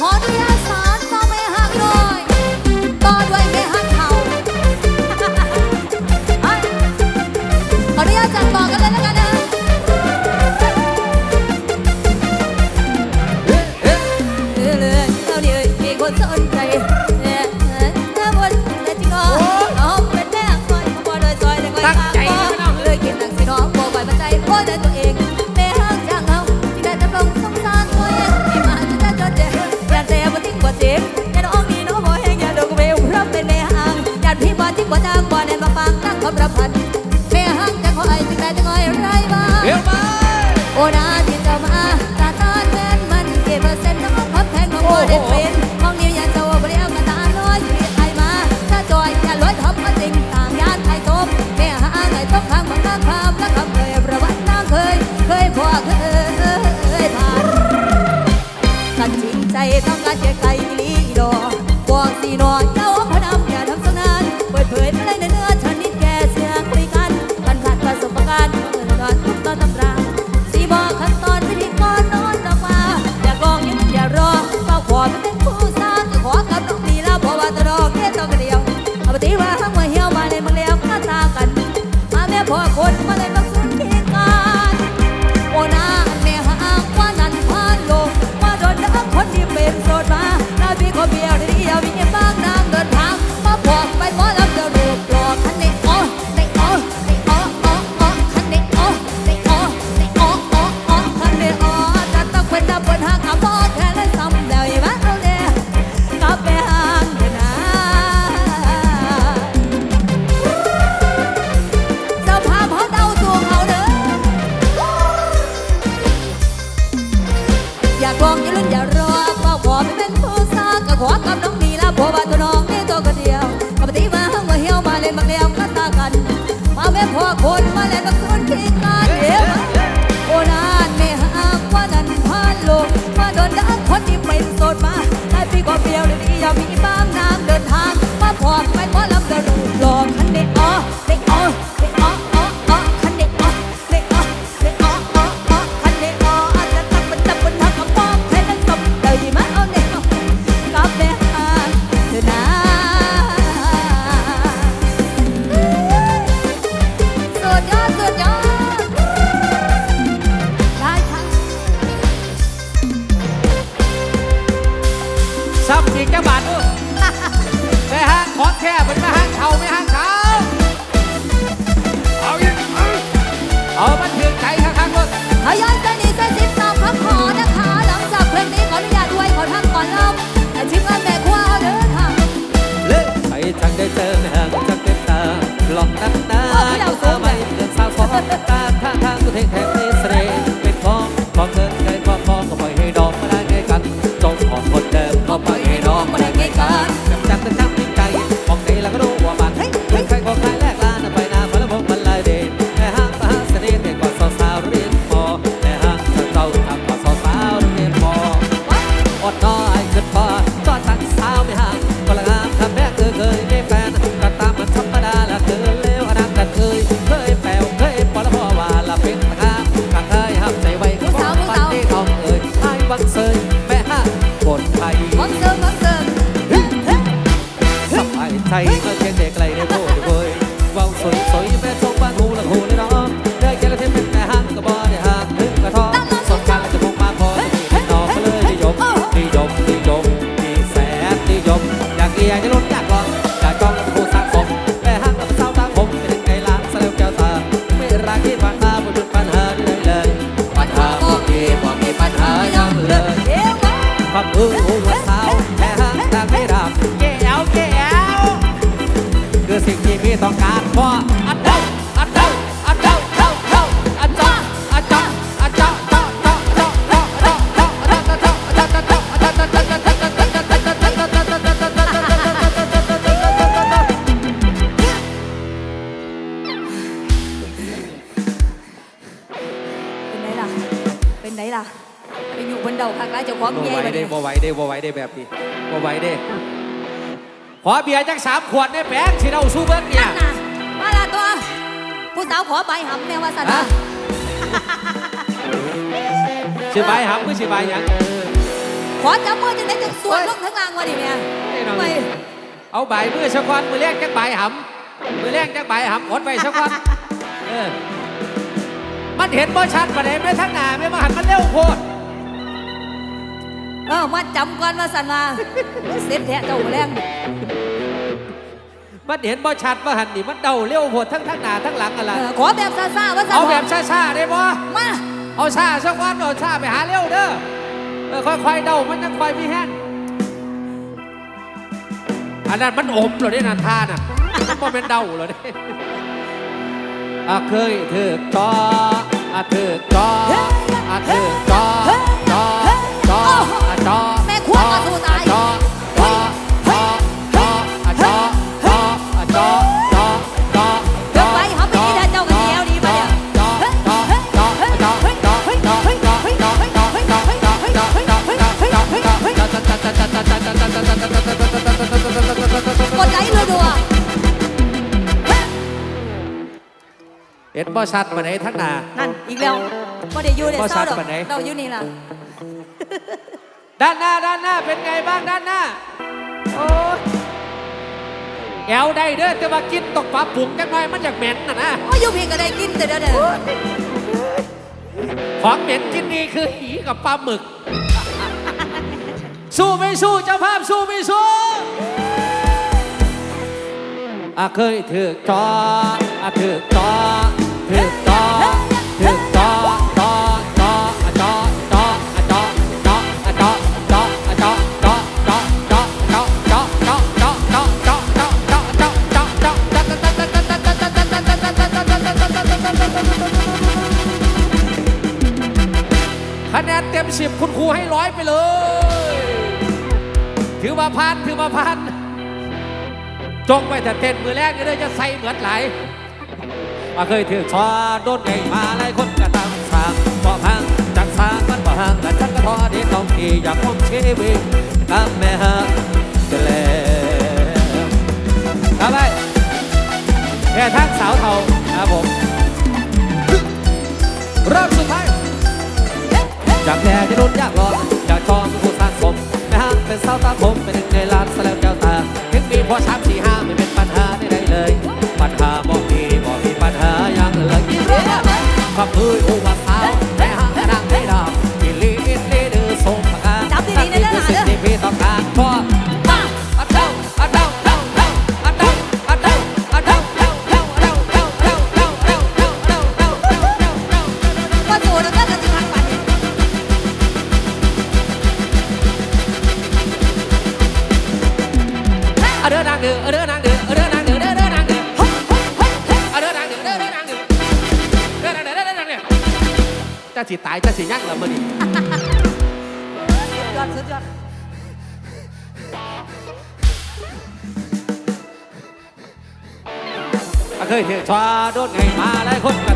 Hadi. sobra para ti. ซ้ำอีกจ้าบาทแม่ห้างขอแค่เป็นแม่ห้างเขาไม่ห้างเขาเอาอีกเอาบันเทิงใจข้างๆรถทยอยใจนนี้เส้นสิบสองคำขอนะคะ หลังจากเพลงนี้ขออนุญาตด้วยขอทักก่อนเล่าชิมอันแม่คว้าเด้อค่ะเลิกใครทางได้เจอห่างจากเก็บตาหลอกนักหนาเอาเสื้อไม่เดินสาวขอตาท่าทางกูวเทงแทงเสเจเป็นของของเงินเงินองของก็ปล่อยให้ดอกมาได้ไงกันจงขอ ขอเบียร์บ่ไหวได้บ่ไหวได้บ่ไหวได้แบบนี้บ่ไว้ได้ขอเบียร์จังสามขวดได้แป๊กสิเราซูเปอร์เนี่ยมาละตัวผู้สาวขอใบหำแม่ว่าสันสิใบหำคือสิใบยังขอจับมือจังได้จังสวนลงทั้งล่างวะดิแม่เอาใบมือสักวันมือแรกจักใบหำมือแรกจักใบหำอดไปสักวันมันเห็นบ่ชัดประเด็นไม่ทั้งหนาไม่มาหันมันเร็วโคตร เออมาจำก่อนมาสันมาเสร็จแทะเจ้าแรงมันเห็นบ่ชัดว่าหันนี่มันเดาเลี้ยวโหดทั้งทั้งหน้าทั้งหลังอะไรเขอแบบซาซามาสันเอาแบบช้าๆได้บ่มาเอาช้าสักวันเอาช้าไปหาเร็วเด้อเออค่อยๆเดามันยังค่อยมีแห้งอันนั้นมันอมเหรอเนี่ยนะท่าน่ะมันบ่เป็นเดาเหรอเนี่ยเคยถือกออะถือกออะถือกอ แม่ขั้วก็สู้ตายเห็นบ่ชัดมาไหนทั้งนานั่นอีกแล้วบ่ได้อยู่ในเศร้าดอกเราอยู่นี่ล่ะ ด้านหน้าด้านหน้าเป็นไงบ้างด้านหน้า โอ้แกวได้เด้อจะมากินตกปลาปุ๋งจังไรมันอยากเหม็นน่ะนะโอ้ยอยู่พี่ก็ได้กินแต่เด้อเด้อของเหม็นกินนี่คือหีกับปลาหมึก สู้ไม่สู้เจ้าภาพสู้ไม่สู้อะเคยถือจออะถือตอถือตอถือ จงไว้แต่เต้นมือแรกนี่เลยจะใส่เหมือนไหลอาเคยถือชาโดนไก่มาหลายคนกระตั้งสางบ่พังจัดสางมันบ่ห่างกันจักกระทอดีต้องดีอยากพบชีวิตกับแม่ ฟ้าโดนไงมาหลายคน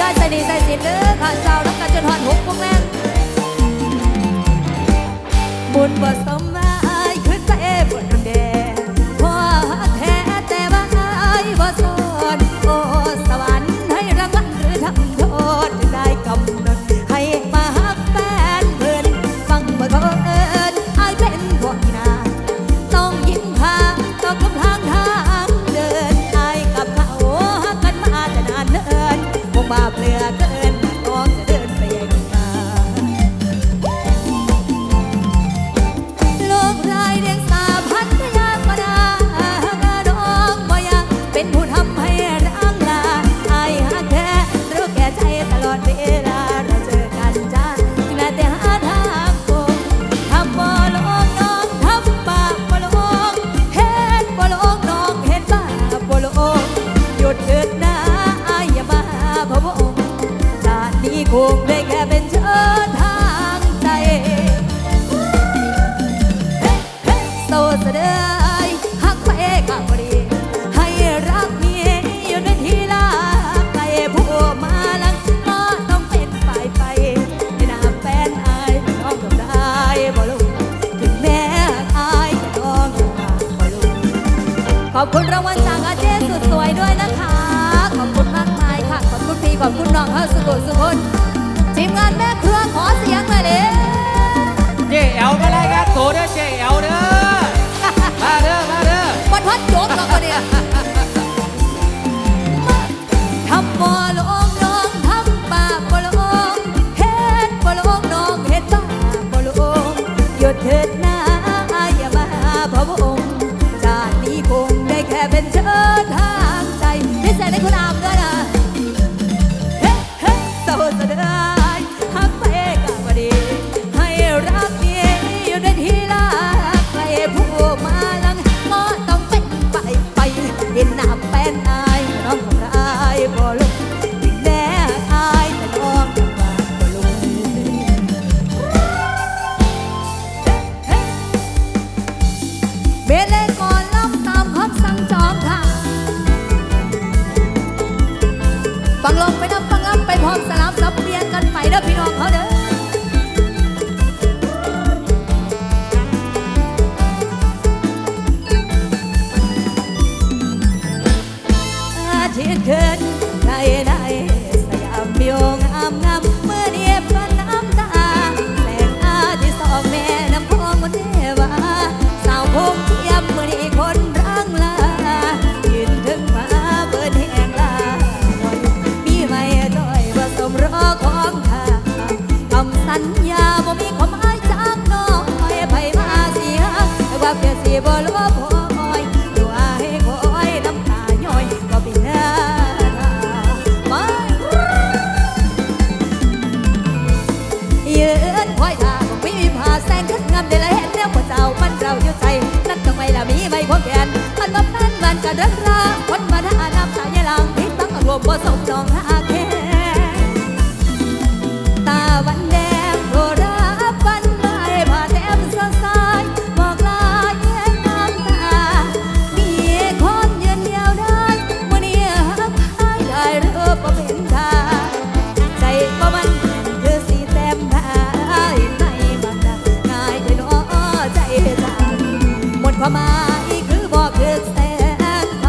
ย่อยใส่ดีใส่สินเด้อข้าเจ้าน้ำกันจนหอนหกพวกแม่บุญบ่สมมาอายคือใจบุญน้ำแดงพอแท้แต่ว่าอายบ่สม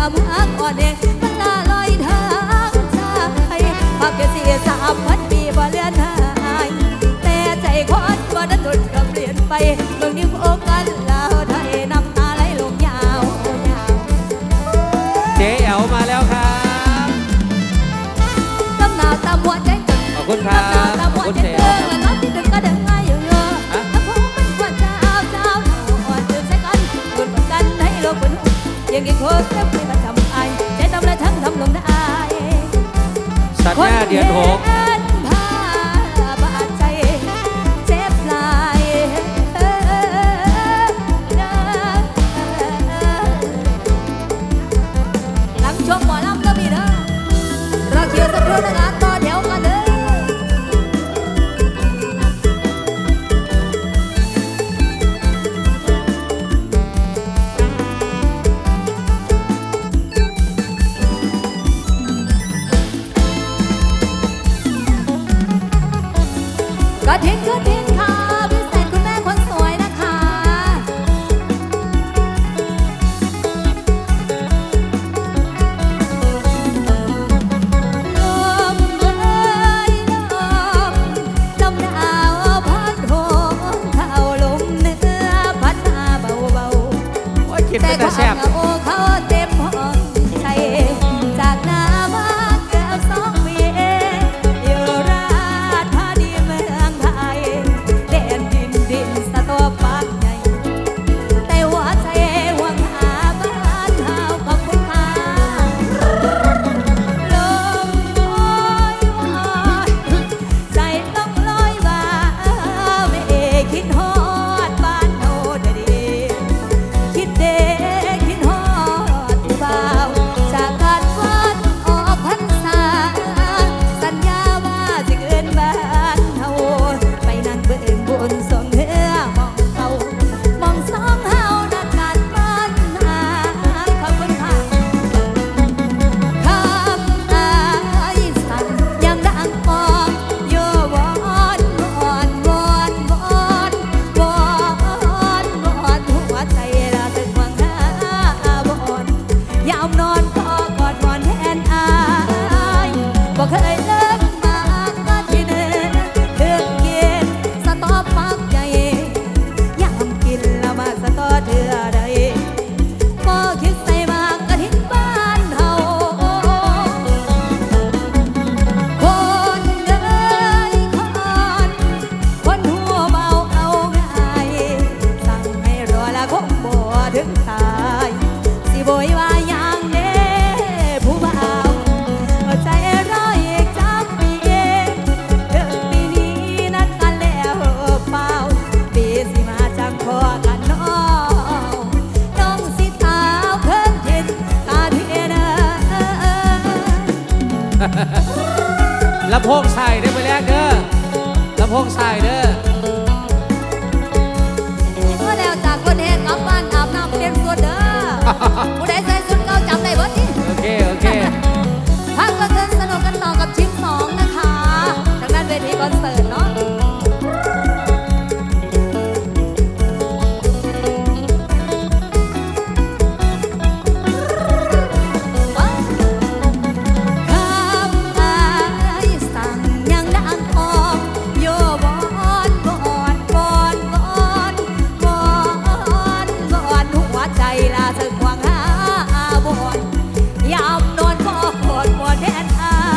พักอ่อนเองมัลาลอยทางชาภาพจะเสียพันปีบเลือนหายแต่ใจควันนั้นหลุดก็เปลี่ยนไปเมืองนิ้วอกันลาวไทยน้ำตาไหลลงยาวเจ๊แอวมาแล้วครับตำหนาวตำหัวใจขอบตั้ำหนาวบขอหัวใจเจ๊งตึงก็ดึงง่ายอยู่เยอะถ้าผมมันควรจะเอาเจ้าหน่อยตื่นใส่กันคนกันให้โลกเป็นยังกินโคตร ตัดห could be kind. เด้อเมื่อแล้วจากคนเห็ดกลับบ้านอาบน้ำเปลี่ยนตัวเด้อ